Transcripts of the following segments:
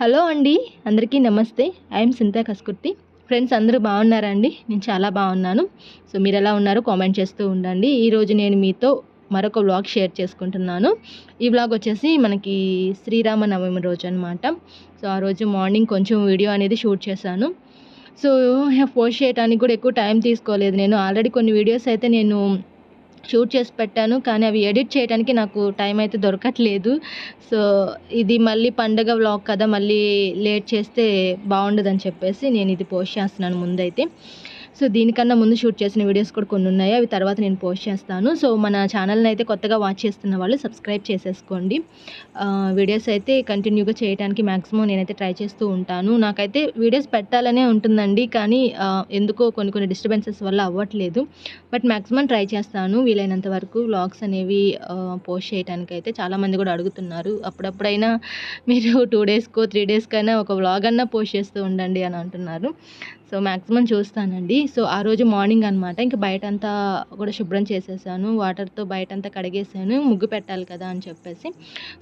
Hello అండి అందరికీ నమస్తే. ఐఎమ్ సింతా కస్కుర్తి. ఫ్రెండ్స్ అందరూ బాగున్నారా అండి? నేను చాలా బాగున్నాను. సో మీరు ఎలా ఉన్నారో కామెంట్ చేస్తూ ఉండండి. ఈరోజు నేను మీతో మరొక వ్లాగ్ షేర్ చేసుకుంటున్నాను. ఈ వ్లాగ్ వచ్చేసి మనకి శ్రీరామనవమి రోజు అనమాట సో ఆ రోజు మార్నింగ్ కొంచెం వీడియో అనేది షూట్ చేశాను. సో పోస్ట్ చేయడానికి కూడా ఎక్కువ టైం తీసుకోలేదు. నేను ఆల్రెడీ కొన్ని వీడియోస్ అయితే నేను షూట్ చేసి పెట్టాను కానీ అవి ఎడిట్ చేయడానికి నాకు టైం అయితే దొరకట్లేదు. సో ఇది మళ్ళీ పండగ వ్లాగ్ కదా మళ్ళీ లేట్ చేస్తే బాగుండదని చెప్పేసి నేను ఇది పోస్ట్ చేస్తున్నాను ముందైతే. సో దీనికన్నా ముందు షూట్ చేసిన వీడియోస్ కూడా కొన్ని ఉన్నాయి. అవి తర్వాత నేను పోస్ట్ చేస్తాను. సో మన ఛానల్ని అయితే కొత్తగా వాచ్ చేస్తున్న వాళ్ళు సబ్స్క్రైబ్ చేసేసుకోండి. వీడియోస్ అయితే కంటిన్యూగా చేయడానికి మ్యాక్సిమం నేనైతే ట్రై చేస్తూ ఉంటాను. నాకైతే వీడియోస్ పెట్టాలనే ఉంటుందండి. కానీ ఎందుకో కొన్ని కొన్ని డిస్టర్బెన్సెస్ వల్ల అవ్వట్లేదు. బట్ మ్యాక్సిమం ట్రై చేస్తాను. వీలైనంత వరకు వ్లాగ్స్ అనేవి పోస్ట్ చేయడానికి అయితే చాలామంది కూడా అడుగుతున్నారు. అప్పుడప్పుడైనా మీరు టూ డేస్కో త్రీ డేస్కైనా ఒక వ్లాగ్ అన్నా పోస్ట్ చేస్తూ ఉండండి అని అంటున్నారు. సో మ్యాక్సిమం చూస్తానండి. సో ఆ రోజు మార్నింగ్ అనమాట ఇంకా బయటంతా కూడా శుభ్రం చేసేసాను. వాటర్తో బయట అంతా కడిగేసాను. ముగ్గు పెట్టాలి కదా అని చెప్పేసి.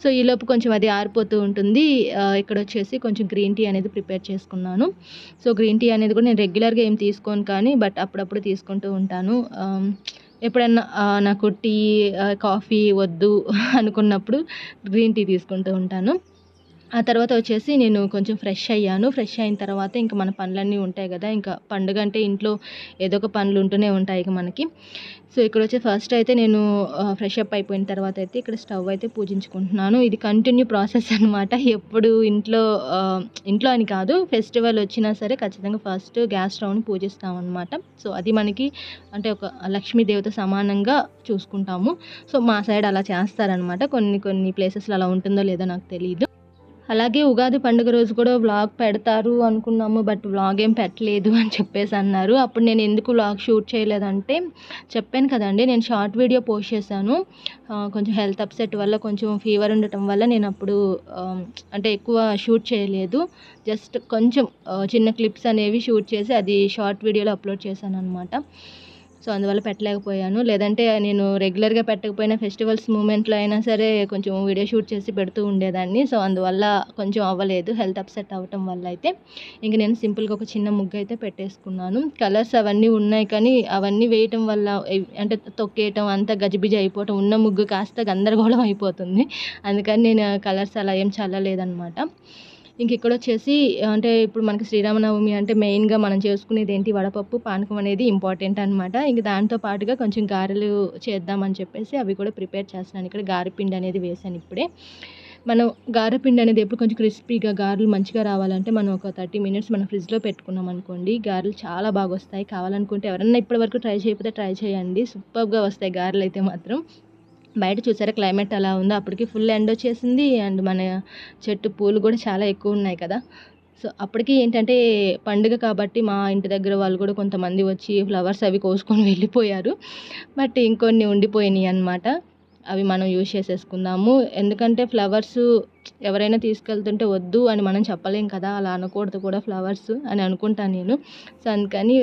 సో ఈలోపు కొంచెం అది ఆరిపోతూ ఉంటుంది. ఇక్కడ వచ్చేసి కొంచెం గ్రీన్ టీ అనేది ప్రిపేర్ చేసుకున్నాను. సో గ్రీన్ టీ అనేది కూడా నేను రెగ్యులర్గా ఏం తీసుకోను కానీ బట్ అప్పుడప్పుడు తీసుకుంటూ ఉంటాను. ఎప్పుడన్నా నాకు టీ కాఫీ వద్దు అనుకున్నప్పుడు గ్రీన్ టీ తీసుకుంటూ ఉంటాను. ఆ తర్వాత వచ్చేసి నేను కొంచెం ఫ్రెష్ అయ్యాను. ఫ్రెష్ అయిన తర్వాత ఇంకా మన పనులన్నీ ఉంటాయి కదా. ఇంకా పండుగ అంటే ఇంట్లో ఏదో ఒక పనులు ఉంటూనే ఉంటాయి ఇక మనకి. సో ఇక్కడ వచ్చి ఫస్ట్ అయితే నేను ఫ్రెష్ అప్ అయిపోయిన తర్వాత అయితే ఇక్కడ స్టవ్ అయితే పూజించుకుంటున్నాను. ఇది కంటిన్యూ ప్రాసెస్ అనమాట ఎప్పుడు ఇంట్లో ఇంట్లో అని కాదు ఫెస్టివల్ వచ్చినా సరే ఖచ్చితంగా ఫస్ట్ గ్యాస్ స్టవ్ని పూజిస్తాం అనమాట సో అది మనకి అంటే ఒక లక్ష్మీదేవత సమానంగా చూసుకుంటాము. సో మా సైడ్ అలా చేస్తారనమాట కొన్ని కొన్ని ప్లేసెస్లో అలా ఉంటుందో లేదో నాకు తెలియదు అలాగే ఉగాది పండుగ రోజు కూడా వ్లాగ్ పెడతారు అనుకున్నాము బట్ వ్లాగ్ ఏం పెట్టలేదు అని చెప్పేసి అన్నారు. అప్పుడు నేను ఎందుకు వ్లాగ్ షూట్ చేయలేదంటే చెప్పాను కదండి నేను షార్ట్ వీడియో పోస్ట్ చేశాను. కొంచెం హెల్త్ అప్సెట్ వల్ల కొంచెం ఫీవర్ ఉండటం వల్ల నేను అప్పుడు అంటే ఎక్కువ షూట్ చేయలేదు. జస్ట్ కొంచెం చిన్న క్లిప్స్ అనేవి షూట్ చేసి అది షార్ట్ వీడియోలో అప్లోడ్ చేశాను అనమాట సో అందువల్ల పెట్టలేకపోయాను. లేదంటే నేను రెగ్యులర్గా పెట్టకపోయినా ఫెస్టివల్స్ మూమెంట్లో అయినా సరే కొంచెం వీడియో షూట్ చేసి పెడుతూ ఉండేదాన్ని. సో అందువల్ల కొంచెం అవ్వలేదు హెల్త్ అప్సెట్ అవ్వటం వల్ల అయితే. ఇంక నేను సింపుల్గా ఒక చిన్న ముగ్గు అయితే పెట్టేసుకున్నాను. కలర్స్ అవన్నీ ఉన్నాయి కానీ అవన్నీ వేయటం వల్ల అంటే తొక్కేయటం అంతా గజిబిజి అయిపోవటం ఉన్న ముగ్గు కాస్త గందరగోళం అయిపోతుంది. అందుకని నేను కలర్స్ అలా ఏం చల్లలేదన్నమాట. ఇంక ఇక్కడ వచ్చేసి అంటే ఇప్పుడు మనకి శ్రీరామనవమి అంటే మెయిన్గా మనం చేసుకునేది ఏంటి వడపప్పు పానకం అనేది ఇంపార్టెంట్ అనమాట ఇంక దాంతో పాటుగా కొంచెం గారెలు చేద్దామని చెప్పేసి అవి కూడా ప్రిపేర్ చేస్తున్నాను. ఇక్కడ గారెపిండి అనేది వేసాను ఇప్పుడే. మనం గారెపిండి అనేది ఎప్పుడు కొంచెం క్రిస్పీగా గారెలు మంచిగా రావాలంటే మనం ఒక థర్టీ మినిట్స్ మనం ఫ్రిడ్జ్లో పెట్టుకున్నాం అనుకోండి గారెలు చాలా బాగా వస్తాయి. కావాలనుకుంటే ఎవరన్నా ఇప్పటివరకు ట్రై చేయకపోతే ట్రై చేయండి. సూపర్గా వస్తాయి గారెలు అయితే మాత్రం. బయట చూసారా క్లైమేట్ అలా ఉందో? అప్పటికి ఫుల్ ఎండ్ వచ్చేసింది. అండ్ మన చెట్టు పూలు కూడా చాలా ఎక్కువ ఉన్నాయి కదా. సో అప్పటికి ఏంటంటే పండుగ కాబట్టి మా ఇంటి దగ్గర వాళ్ళు కూడా కొంతమంది వచ్చి ఫ్లవర్స్ అవి కోసుకొని వెళ్ళిపోయారు. బట్ ఇంకొన్ని ఉండిపోయినాయి అన్నమాట. అవి మనం యూజ్ చేసేసుకుందాము. ఎందుకంటే ఫ్లవర్స్ ఎవరైనా తీసుకెళ్తుంటే వద్దు అని మనం చెప్పలేం కదా అలా అనకూడదు కూడా ఫ్లవర్స్ అని అనుకుంటాను నేను. సో అందుకని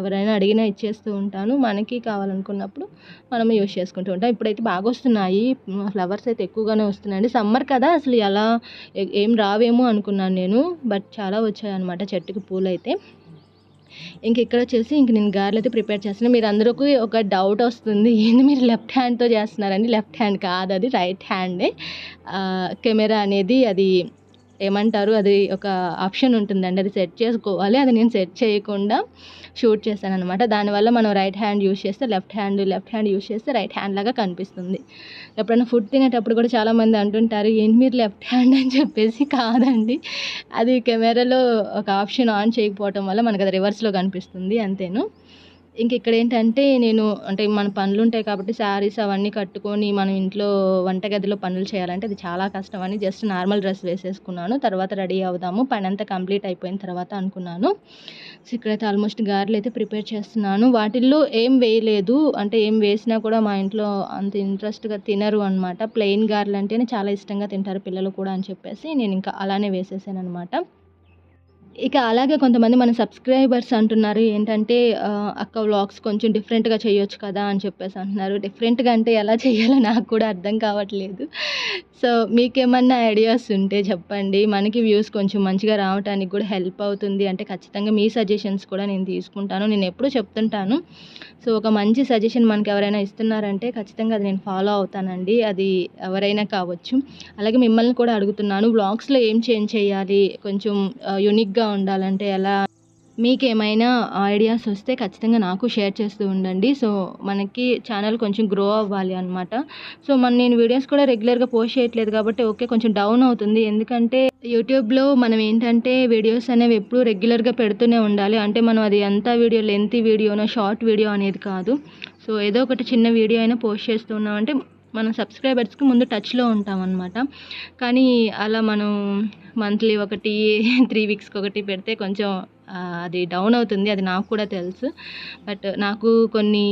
ఎవరైనా అడిగినా ఇచ్చేస్తూ ఉంటాను. మనకి కావాలనుకున్నప్పుడు మనం యూజ్ చేసుకుంటూ ఉంటాం. ఇప్పుడైతే బాగా వస్తున్నాయి. ఫ్లవర్స్ అయితే ఎక్కువగానే వస్తున్నాయండి. సమ్మర్ కదా అసలు ఎలా ఏం రావేమో అనుకున్నాను నేను. బట్ చాలా వచ్చాయి అనమాట చెట్టుకి పూలు అయితే ఇంక ఇక్కడ వచ్చేసి ఇంక నేను గారెలు అయితే ప్రిపేర్ చేస్తున్నాను మీరు అందరికీ ఒక డౌట్ వస్తుంది ఏంది మీరు లెఫ్ట్ హ్యాండ్తో చేస్తున్నారండి లెఫ్ట్ హ్యాండ్ కాదు అది రైట్ హ్యాండే. కెమెరా అనేది అది ఏమంటారు? అది ఒక ఆప్షన్ ఉంటుందండి. అది సెట్ చేసుకోవాలి. అది నేను సెట్ చేయకుండా షూట్ చేశాను అనమాట దానివల్ల మనం రైట్ హ్యాండ్ యూస్ చేస్తే left hand left hand use చేస్తే రైట్ హ్యాండ్ లాగా కనిపిస్తుంది. ఎప్పుడైనా ఫుడ్ తినేటప్పుడు కూడా చాలామంది అంటుంటారు ఏంటి మీరు లెఫ్ట్ హ్యాండ్ అని చెప్పేసి? కాదండి. అది కెమెరాలో ఒక ఆప్షన్ ఆన్ చేయకపోవటం వల్ల మనకు అది రివర్స్లో కనిపిస్తుంది అంతేను. ఇంక ఇక్కడ ఏంటంటే నేను అంటే మన పనులు ఉంటాయి కాబట్టి శారీస్ అవన్నీ కట్టుకొని మనం ఇంట్లో వంటగదిలో పనులు చేయాలంటే అది చాలా కష్టం అని జస్ట్ నార్మల్ డ్రెస్ వేసేసుకున్నాను. తర్వాత రెడీ అవుదాము. పని అంతా కంప్లీట్ అయిపోయిన తర్వాత అనుకున్నాను. సో ఇక్కడైతే ఆల్మోస్ట్ గారెలు అయితే ప్రిపేర్ చేస్తున్నాను. వాటిల్లో ఏం వేయలేదు. అంటే ఏం వేసినా కూడా మా ఇంట్లో అంత ఇంట్రెస్ట్గా తినరు అనమాట ప్లెయిన్ గారెలు అంటేనే చాలా ఇష్టంగా తింటారు పిల్లలు కూడా అని చెప్పేసి నేను ఇంకా అలానే వేసేసాను అనమాట ఇక అలాగే కొంతమంది మన సబ్స్క్రైబర్స్ అంటున్నారు ఏంటంటే "అక్క వ్లాగ్స్ కొంచెం డిఫరెంట్‌గా చేయొచ్చు కదా!" అని చెప్పేసి అంటున్నారు. డిఫరెంట్‌గా అంటే ఎలా చేయాలో నాకు కూడా అర్థం కావట్లేదు. సో, మీకేమన్నా ఐడియాస్ ఉంటే చెప్పండి. మనకి వ్యూస్ కొంచెం మంచిగా రావటానికి కూడా హెల్ప్ అవుతుంది. అంటే ఖచ్చితంగా మీ సజెషన్స్ కూడా నేను తీసుకుంటాను. నేను ఎప్పుడూ చెప్తుంటాను. సో, ఒక మంచి సజెషన్ మనకెవరైనా ఇస్తున్నారంటే ఖచ్చితంగా అది నేను ఫాలో అవుతానండి. అది ఎవరైనా కావచ్చు. అలాగే మిమ్మల్ని కూడా అడుగుతున్నాను. వ్లాగ్స్‌లో ఏం చేంజ్ చేయాలి? కొంచెం యునిక్గా యూనిక్‌గా ఉండాలంటే ఎలా? మీకేమైనా ఐడియాస్ వస్తే ఖచ్చితంగా నాకు షేర్ చేస్తూ ఉండండి. సో, మనకి ఛానల్ కొంచెం గ్రో అవ్వాలి అనమాట. సో, మన నేను వీడియోస్ కూడా రెగ్యులర్‌గా పోస్ట్ చేయట్లేదు కాబట్టి ఓకే. కొంచెం డౌన్ అవుతుంది. ఎందుకంటే యూట్యూబ్‌లో మనం ఏంటంటే వీడియోస్ అనేవి ఎప్పుడూ రెగ్యులర్‌గా పెడుతూనే ఉండాలి. అంటే మనం అది ఎంత వీడియో లెంతీ వీడియోనో, షార్ట్ వీడియో అనేది కాదు. సో, ఏదో ఒకటి చిన్న వీడియో అయినా పోస్ట్ చేస్తూ ఉన్నామంటే మన సబ్స్క్రైబర్స్‌కి ముందు టచ్‌లో ఉంటామన్నమాట కానీ అలా మనం మంత్లీ ఒకటి, త్రీ వీక్స్‌కి ఒకటి పెడితే కొంచెం అది డౌన్ అవుతుంది. అది నాకు కూడా తెలుసు. బట్ నాకు కొన్ని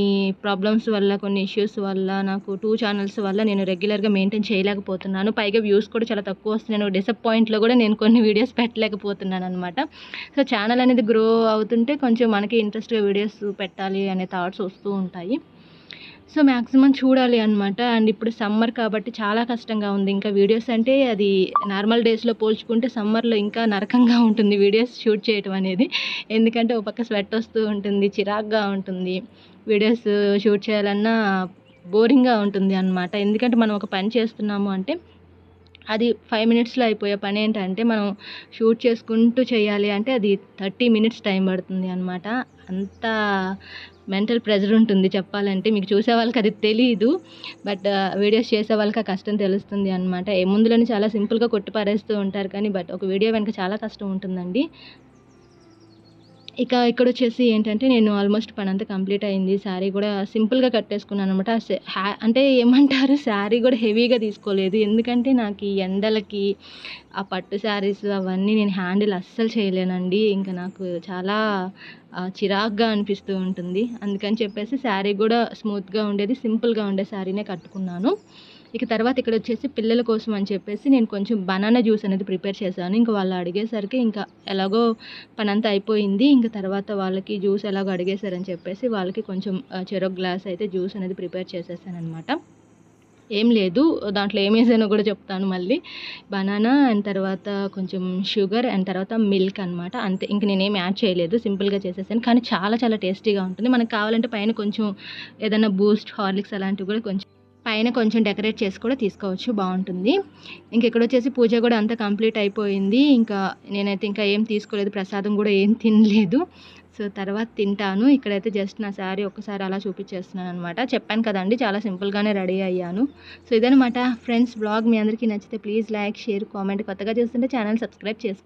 ప్రాబ్లమ్స్ వల్ల, కొన్ని ఇష్యూస్ వల్ల నాకు టూ ఛానల్స్ వల్ల నేను రెగ్యులర్‌గా మెయింటైన్ చేయలేకపోతున్నాను. పైగా వ్యూస్ కూడా చాలా తక్కువ వస్తున్నాయి. డిసప్పాయింట్‌లో కూడా నేను కొన్ని వీడియోస్ పెట్టలేకపోతున్నాను అనమాట సో, ఛానల్ అనేది గ్రో అవుతుంటే కొంచెం మనకి ఇంట్రెస్ట్‌గా వీడియోస్ పెట్టాలి అనే థాట్స్ వస్తూ ఉంటాయి. సో, మాక్సిమం చూడాలి అనమాట. అండ్ ఇప్పుడు సమ్మర్ కాబట్టి చాలా కష్టంగా ఉంది. ఇంకా వీడియోస్ అంటే అది నార్మల్ డేస్‌లో పోల్చుకుంటే సమ్మర్‌లో ఇంకా నరకంగా ఉంటుంది వీడియోస్ షూట్ చేయటం అనేది. ఎందుకంటే ఒక పక్క స్వెట్ వస్తూ ఉంటుంది. చిరాకుగా ఉంటుంది. వీడియోస్ షూట్ చేయాలన్నా బోరింగ్‌గా ఉంటుంది అనమాట. ఎందుకంటే మనం ఒక పని చేస్తున్నాము అంటే అది ఫైవ్ మినిట్స్‌లో అయిపోయే పని ఏంటంటే మనం షూట్ చేసుకుంటూ చేయాలి అంటే అది 30 మినిట్స్ టైం పడుతుంది అనమాట. అంత మెంటల్ ప్రెజర్ ఉంటుంది చెప్పాలంటే. మీకు చూసే వాళ్ళకి అది తెలియదు బట్ వీడియోస్ చేసే వాళ్ళకి ఆ కష్టం తెలుస్తుంది అనమాట. ముందులోనే చాలా సింపుల్‌గా కొట్టి పారేస్తూ ఉంటారు కానీ బట్ ఒక వీడియో వెనక చాలా కష్టం ఉంటుందండి. ఇక ఇక్కడ వచ్చేసి ఏంటంటే నేను ఆల్మోస్ట్ పని అంతా కంప్లీట్ అయింది. శారీ కూడా సింపుల్‌గా కట్టేసుకున్నాను అనమాట అంటే ఏమంటారు శారీ కూడా హెవీగా తీసుకోలేదు. ఎందుకంటే నాకు ఈ ఎండలకి ఆ పట్టు శారీస్ అవన్నీ నేను హ్యాండిల్ అస్సలు చేయలేనండి. ఇంకా నాకు చాలా చిరాగ్గా చిరాకుగా అనిపిస్తూ ఉంటుంది. అందుకని చెప్పేసి శారీ కూడా స్మూత్‌గా ఉండేది. సింపుల్‌గా ఉండే శారీనే కట్టుకున్నాను. ఇక తర్వాత ఇక్కడ వచ్చేసి పిల్లల కోసం అని చెప్పేసి నేను కొంచెం బనానా జ్యూస్ అనేది ప్రిపేర్ చేశాను. ఇంక వాళ్ళు అడిగేసరికి ఇంకా ఎలాగో పనంతా అయిపోయింది. ఇంక తర్వాత వాళ్ళకి జ్యూస్ ఎలాగో అడిగేశారని చెప్పేసి వాళ్ళకి కొంచెం ఆహ్, చెరొక గ్లాస్ అయితే జ్యూస్ అనేది ప్రిపేర్ చేసేసాననమాట. ఏం లేదు. దాంట్లో ఏమేసానో కూడా చెప్తాను మళ్ళీ. బనానా అండ్ తర్వాత కొంచెం షుగర్ అండ్ తర్వాత మిల్క్ అనమాట. అంతే. ఇంక నేనేం యాడ్ చేయలేదు. సింపుల్‌గా చేసేసాను. కానీ చాలా చాలా టేస్టీగా ఉంటుంది. మనకు కావాలంటే పైన కొంచెం ఏదైనా బూస్ట్, హార్లిక్స్ అలాంటివి కూడా కొంచెం పైన కొంచెం డెకరేట్ చేసి కూడా తీసుకోవచ్చు. బాగుంటుంది ఇంక ఇక్కడొచ్చేసి పూజ కూడా అంతా కంప్లీట్ అయిపోయింది. ఇంకా నేనైతే ఇంకా ఏం తీసుకోలేదు. ప్రసాదం కూడా ఏం తినలేదు. సో, తర్వాత తింటాను. ఇక్కడైతే జస్ట్ నా శారీ ఒక్కసారి అలా చూపించేస్తున్నాను అనమాట చెప్పాను కదండి చాలా సింపుల్‌గానే రెడీ అయ్యాను. సో, ఇదనమాట ఫ్రెండ్స్ బ్లాగ్ మీ అందరికీ నచ్చితే ప్లీజ్ లైక్, షేర్, కామెంట్. కొత్తగా చూస్తుంటే ఛానల్ సబ్స్క్రైబ్ చేసుకో